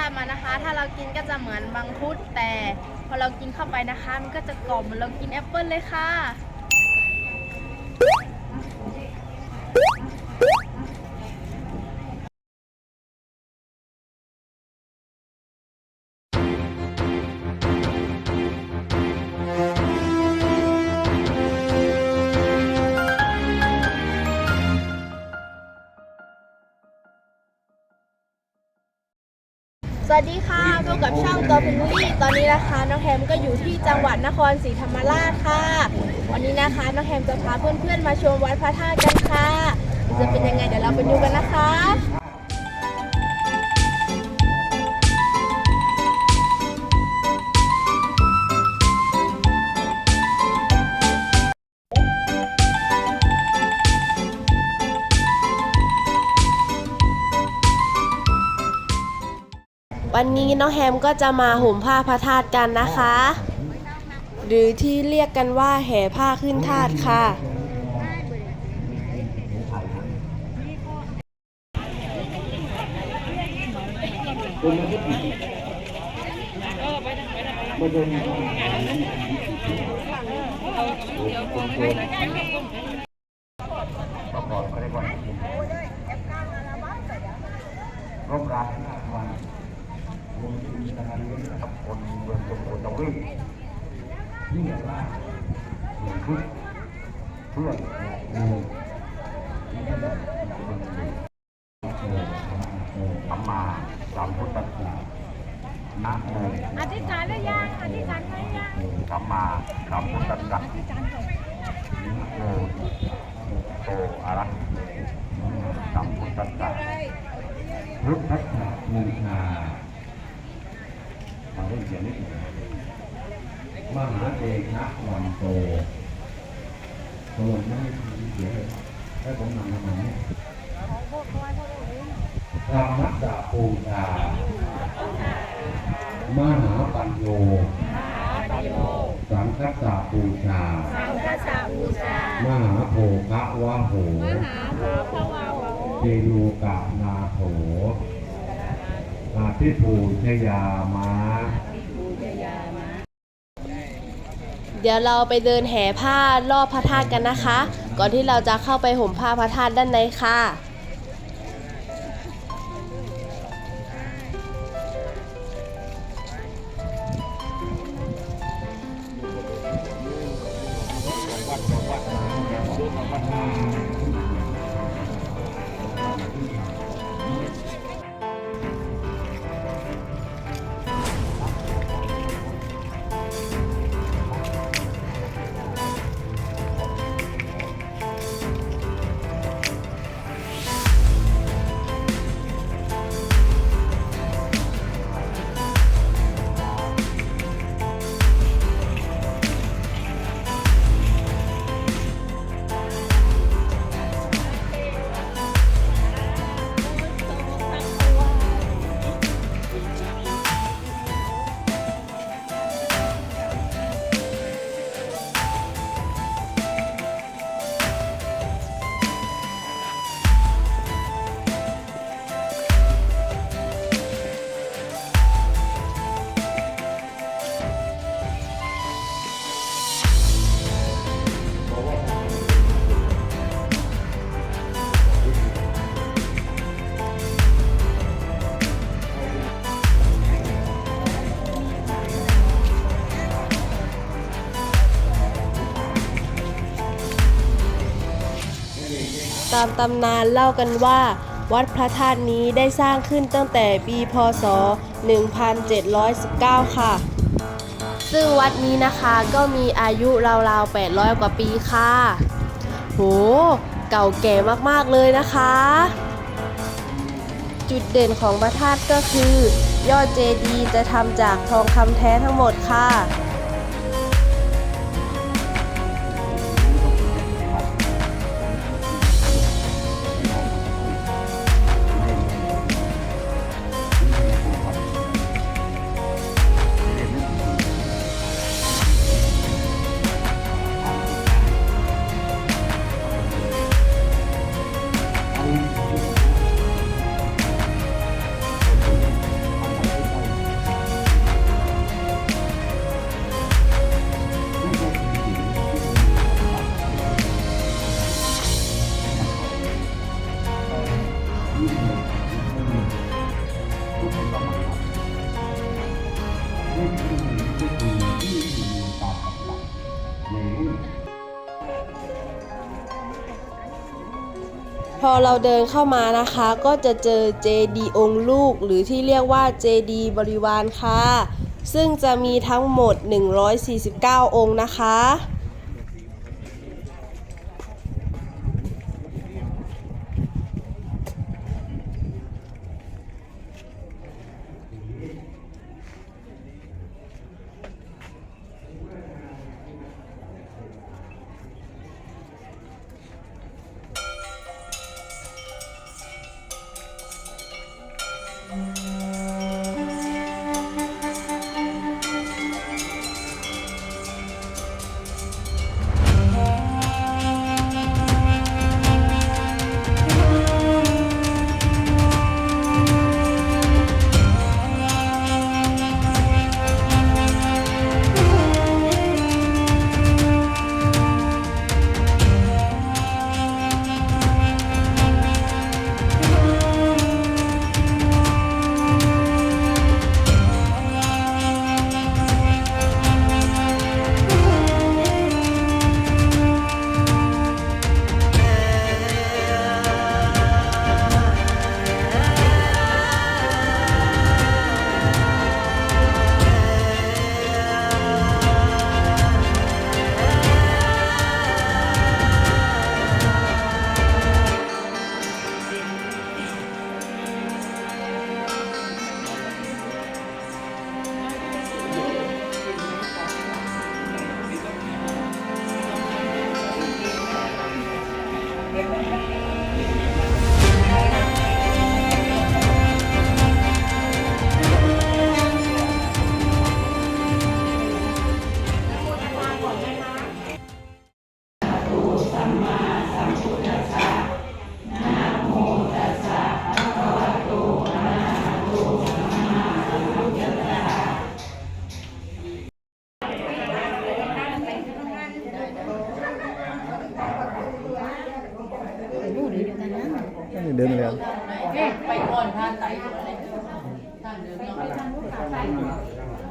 าติมันนะคะ ถ้าเรากินก็จะเหมือนมังคุดแต่พอเรากินเข้าไปนะคะ มันก็จะกรอบเหมือนเรากินแอปเปิลเลยค่ะ สวัสดีค่ะพบกับช่องตัวพิงลี่ตอนนี้นะคะน้องแฮมก็อยู่ที่จังหวัดนครศรีธรรมราชค่ะ วันนี้นะคะน้องแฮมจะพาเพื่อนๆมาชมวัดพระธาตุกันค่ะ จะเป็นยังไงเดี๋ยวเราไปดูกันนะคะ นนี้น้องแฮมก็จะมาห่มผ้าพระธาตุกันนะคะ หรือที่เรียกกันว่าแห่ผ้าขึ้นธาตุค่ะประกอบเขาเรียกว่าร่มรายห้าวันรวมถึงการเลี้ยงกับคนเมื องสมุทรวิ่งที่ว่าหนึ่งชุดเพื่อดูสัมมาสัมพุทธัสสะนะโมอธิษฐานได้ยังอธิษฐานได้ยังสัมมาสัมพุทธัสสะนะโมโตอะระหะสัมพุทธัสสะพุทธัสสะมูชามาเรื่องเขียนนิดหนึ่ง มหาเอกะวันโตโตไม่ได้ทำเขียเลยให้ผมนำมาไหน่อยธรรมะสะปูชามหาปัญโยสังคัสสะปูชาสังฆสาบูชามหาโภคะวะโหหาภควาวเจโนกะนาโถอาทิภูชยามา เดี๋ยวเราไปเดินแห่ผ้ารอบพระธาตุกันนะคะ ก่อนที่เราจะเข้าไปห่มผ้าพระธาตุด้านในค่ะ ตามตำนานเล่ากันว่า วัดพระธาตุนี้ได้สร้างขึ้นตั้งแต่ปีพศ 1719 ค่ะ ซึ่งวัดนี้นะคะก็มีอายุราวๆ 800 กว่าปีค่ะ โห เก่าแก่มากๆเลยนะคะ จุดเด่นของพระธาตุก็คือ ยอดเจดีย์จะทำจากทองคำแท้ทั้งหมดค่ะ พอเราเดินเข้ามานะคะก็จะเจอเจดีองค์ลูก หรือที่เรียกว่าเจดีบริวารค่ะ ซึ่งจะมีทั้งหมด 149 องค์นะคะ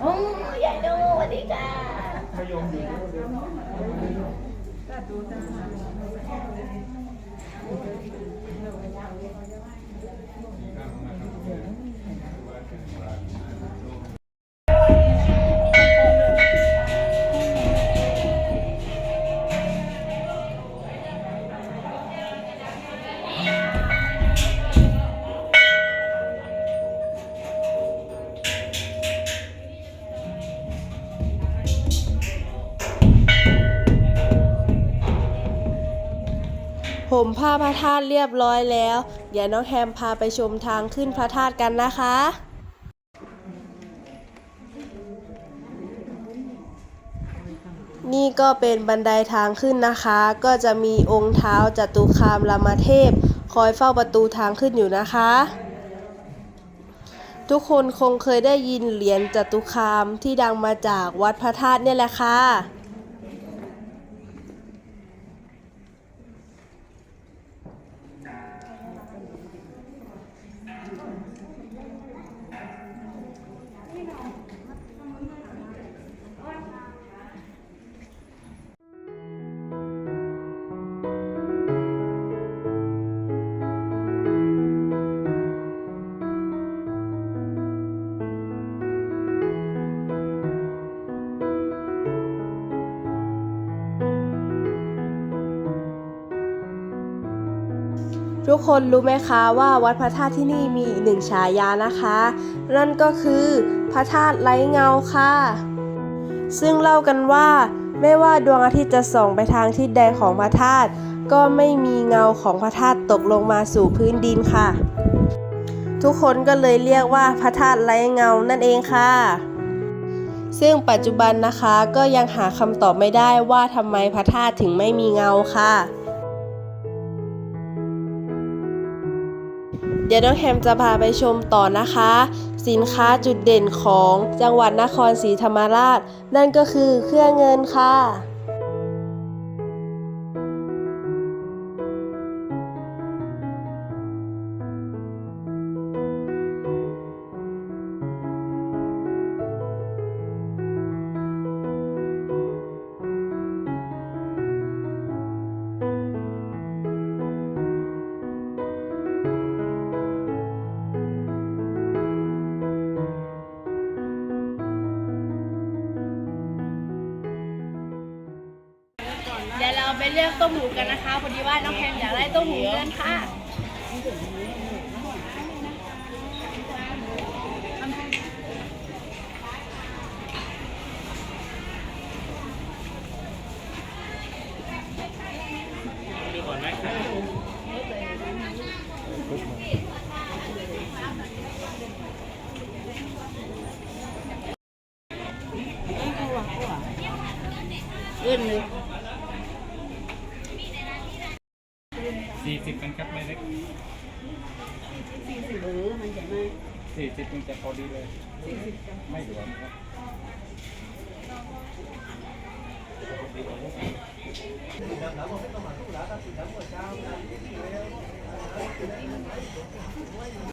โอ้ยใหญ่ดูสวัสดีค่ะผ มผ้าพระธาตุเรียบร้อยแล้ว เดี๋ยวน้องแฮมพาไปชมทางขึ้นพระธาตุกันนะคะนี่ก็เป็นบันไดทางขึ้นนะคะ ก็จะมีองค์เท้าจตุคามรามเทพ คอยเฝ้าประตูทางขึ้นอยู่นะคะ ทุกคนคงเคยได้ยินเหรียญจตุคามที่ดังมาจากวัดพระธาตุเนี่ยแหละค่ะ ทุกคนรู้ไหมคะว่าวัดพระธาตุที่นี่มีอีกหนึ่งฉายานะคะ นั่นก็คือพระธาตุไร้เงาค่ะ ซึ่งเล่ากันว่า ไม่ว่าดวงอาทิตย์จะส่องไปทางทิศใดของพระธาตุก็ไม่มีเงาของพระธาตุตกลงมาสู่พื้นดินค่ะ ทุกคนก็เลยเรียกว่าพระธาตุไร้เงานั่นเองค่ะซึ่งปัจจุบันนะคะก็ยังหาคำตอบไม่ได้ว่าทำไมพระธาตุถึงไม่มีเงาค่ะ ดี๋ยวน้องแฮมจะพาไปชมต่อนะคะ สินค้าจุดเด่นของจังหวัดนครศรีธรรมราช นั่นก็คือเครื่องเงินค่ะ ต้มหูกันนะคะพอดีว่าน้องแพมอยากได้ต้มหูเกินค่ะ สี่สิบกันครับไม่เล็กสี่สิบเออมันจะไม่สี่สิบมันจะพอดีเลย ไม่หลวมครับ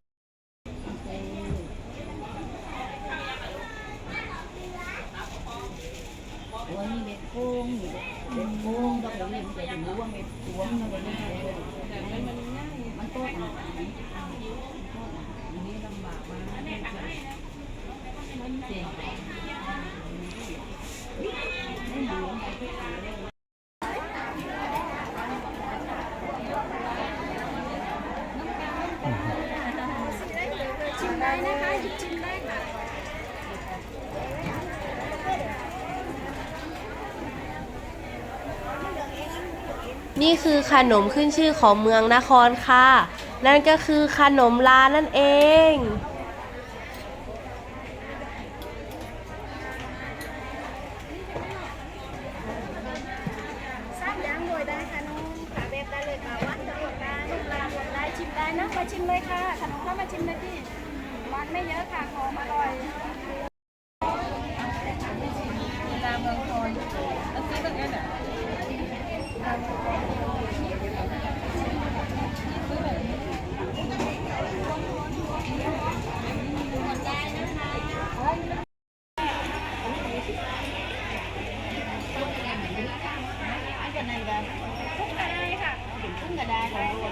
นี่คือขนมขึ้นชื่อของเมืองนครค่ะ นั่นก็คือขนมลานั่นเอง สร้างย่างโดยได้ค่ะน้องขาเบ็ดได้เลยค่ะวัดจะหมดได้ลูกลาหมดได้ชิมได้นะมาชิมเลย ค่ะขนมเข้ามาชิมเลยพี่หวานไม่เยอะค่ะหอมอร่อยลาเมืองคอนแล้วซื้อตรงนี้น่ะนี่ค่ะ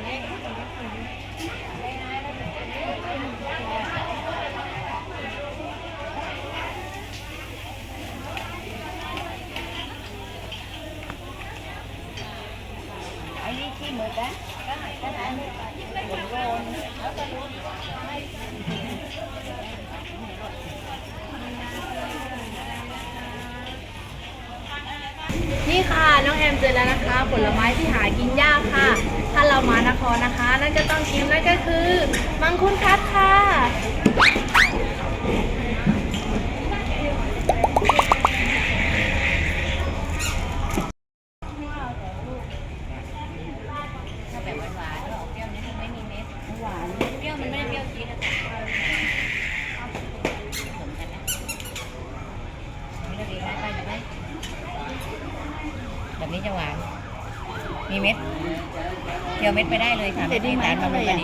น้ น้องแอมเจอแล้วนะคะ ผลไม้ที่หากินยากค่ะ ถ้าเรามานครนะคะ นั่นก็ต้องกินนั่นก็คือ มังคุดคัดค่ะ ถ้าแบบหวานๆแล้วออกเปรี้ยวนิดนึงไม่มีเม็ดหวานเปรี้ยวมันไม่ได้เปรี้ยวจี๊ดนะจ๊ะผสมกันนะนี่ก็ดีนะไปดูไหมแบบ นี้จะหวาน มีเม็ดเคี่ยวเม็ดไปได้เลยค่ะไม่ได้หวานมันพอดี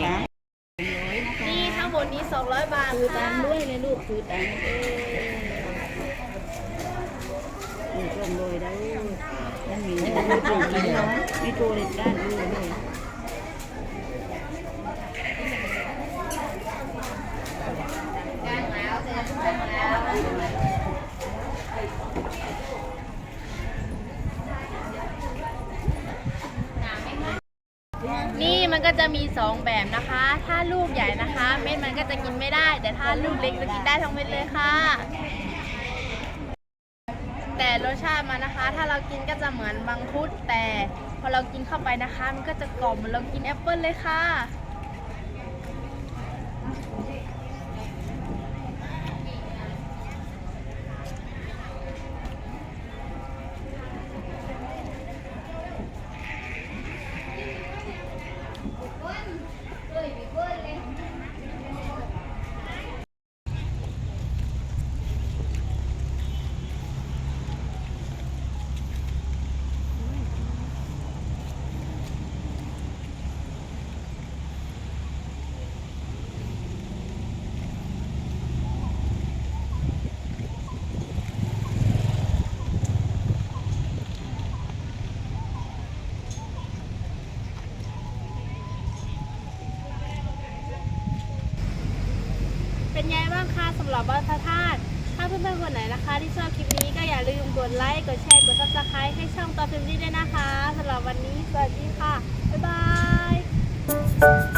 นี่ทั้งหมดนี้ 200 บาทค่ะด้วยเลยลูกคือตังเออชมเลยได้ยังมีมีโจเลยมีโจเลยด้านอื่นเลย นี่ มันก็จะมี 2 แบบนะคะ ถ้าลูกใหญ่นะคะ เม็ดมันก็จะกินไม่ได้ แต่ถ้าลูกเล็กจะกินได้ทั้งเม็ดเลยค่ะ แต่รสชาติมันนะคะ ถ้าเรากินก็จะเหมือนบังคุดแต่พอเรากินเข้าไปนะคะ มันก็จะกรอบเหมือนเรากินแอปเปิลเลยค่ะ หรับวัดพระธาตุถ้าเพื่อนๆคนไหนนะคะ ที่ชอบคลิปนี้ก็อย่าลืมกดไลค์กดแชร์กดซับสไครต์ให้ช่องต่อพิมพ์ด้วยนะคะสำหรับวันนี้สวัสดีค่ะบ๊ายบาย